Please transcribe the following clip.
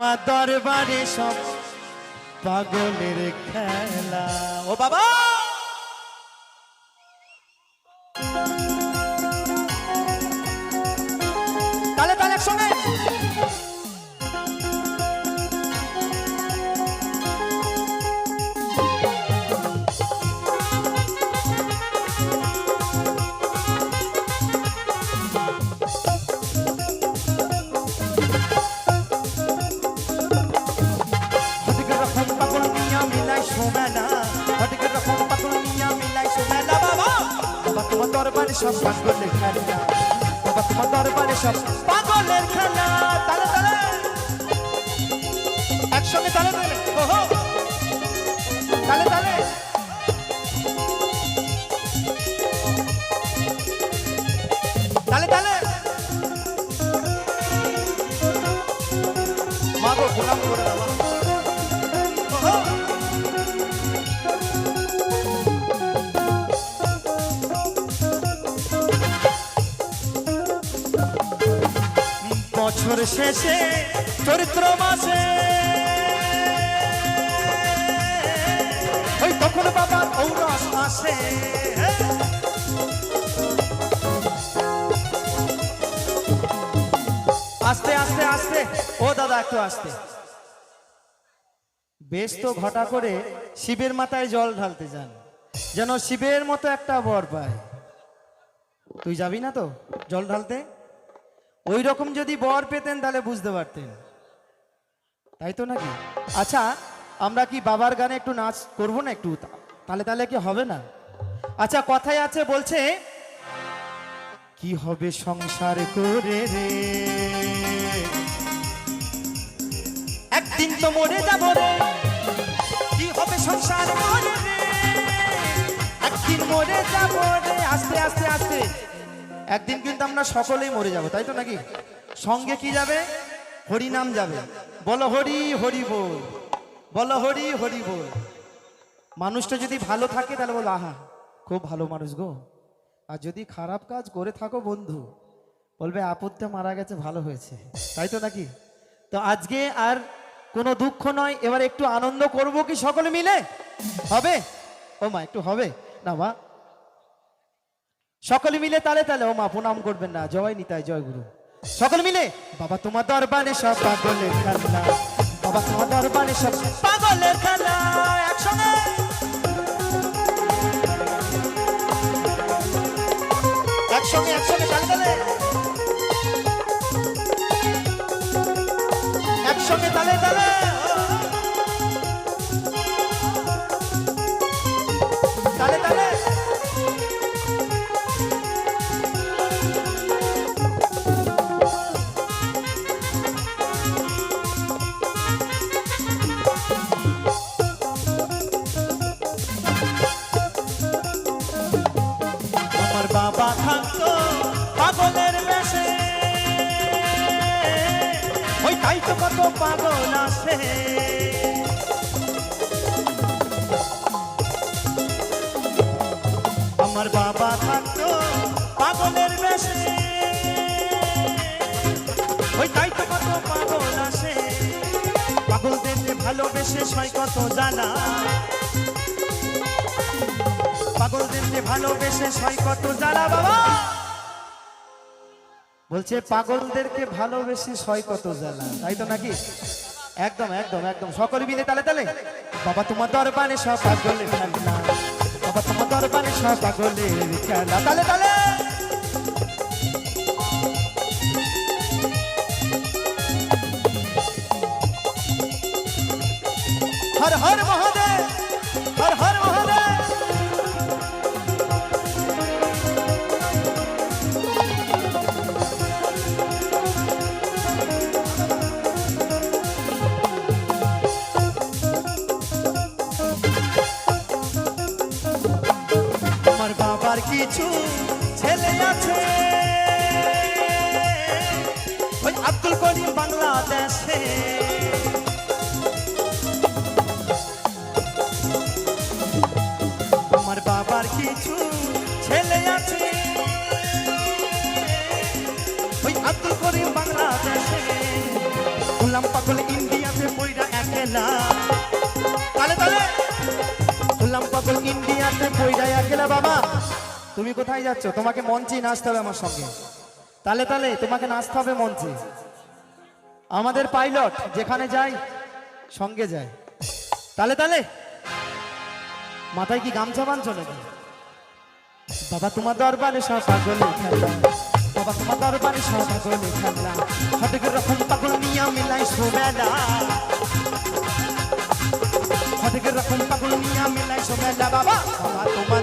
দরবারে সব পাগলের খেলা। ও বাবা! দরবারে সব পাগলের খেলা। বাবা, তোমার দরবারে সব পাগলের খেলা। তালে তালে একসঙ্গে তালে তালে ওহো। তালে তালে বছর শেষে চরিত্র মাসে ওই তখন বাবার ঔরস আসে। আস্তে আস্তে আস্তে। ও দাদা, একটু আস্তে। বেশ তো ঘটা করে শিবের মাথায় জল ঢালতে যান, যেন শিবের মতো একটা বর পায়। তুই যাবি না তো জল ঢালতে? ওই রকম যদি বর পেতেন তাহলে বুঝতে পারতেন। তাই তো নাকি? আচ্ছা আমরা কি বাবার গানে একটু নাচ করব না একটু? তাহলে তাহলে কি হবে না? আচ্ছা কথায় আছে, বলছে, কি হবে সংসার করে রে? একদিন তো মরে যাব রে। কি হবে সংসার করে রে? একদিন মরে যাব একদিন কিন্তু আমরা সকলেই মরে যাব, তাই তো নাকি? সঙ্গে কি যাবে? হরি নাম যাবে। বলো হরি হরি বল। বলো হরি হরি বল। মানুষটা যদি ভালো থাকে তাহলে বলো, আহা, খুব ভালো মানুষ গো। আর যদি খারাপ কাজ করে থাকো বন্ধু, বলবে, আপদটা মারা গেছে, ভালো হয়েছে। তাই তো নাকি? তো আজকে আর কোনো দুঃখ নয়, এবার একটু আনন্দ করব কি সকলে মিলে? হবে? ও মা, একটু হবে? না মা সকলে মিলে তালে তালে, ও মা, প্রণাম করবেন না। জয় নিতাই, জয় গুরু। সকলে মিলে, বাবা তোমার দরবারে সব পাগলের খেলা। বাবা তোমার দরবারে সব পাগলের খেলা, একসঙ্গে। একসঙ্গে একসঙ্গে, তালে একসঙ্গে, তালে তালে। তালে তালে। তাই তো কত পাগল আছে। আমার বাবা থাকতো পাগলের বেশে। ওই তাই তো কত পাগল আছে। পাগলদের ভালোবেসে সয় কত জানা। পাগলদের ভালোবেসে সয় কত জ্বালা বাবা। বলছে, পাগলদেরকে ভালোবেসে সয় কত জ্বালা। তাই তো নাকি? একদম একদম একদম। সকলে মিলে তালে তালে? বাবা, তোমার দরবারে সব পাগলের খেলা। বাবা, তোমার দরবারে সব পাগলের খেলা। তালে তালে? হর হর মহাদেব! ছেলে আছে। ওই আব্দুল করিম বাংলাদেশে। আমার বাবার কিছু ছেলে আছে। ওই আব্দুল করিম বাংলাদেশে। গোলাম পাগল ইন্ডিয়াতে পইরা একলা। তালে তালে। হলাম পাগল ইন্ডিয়াতে পইরা একলা বাবা। তুমি কোথায় যাচ্ছ? তোমাকে মঞ্চে নাচতে হবে আমার সঙ্গে। তালে তালে, তোমাকে নাচতে হবে মঞ্চে। আমাদের পাইলট যেখানে যায়, সঙ্গে যায়। তালে তালে, মাথায় কি গামছা বাঁধছো নাকি? বাবা, তোমার দরবারে সব পাগলে খেলা। বাবা, তোমার দরবারে সব পাগলে খেলা। হঠাৎ রকম পাগল নিয়া মিলাই সোমেলা হঠাৎ রকম পাগল নিয়া মিলাই সোমেলা বাবা বাবা, তোমার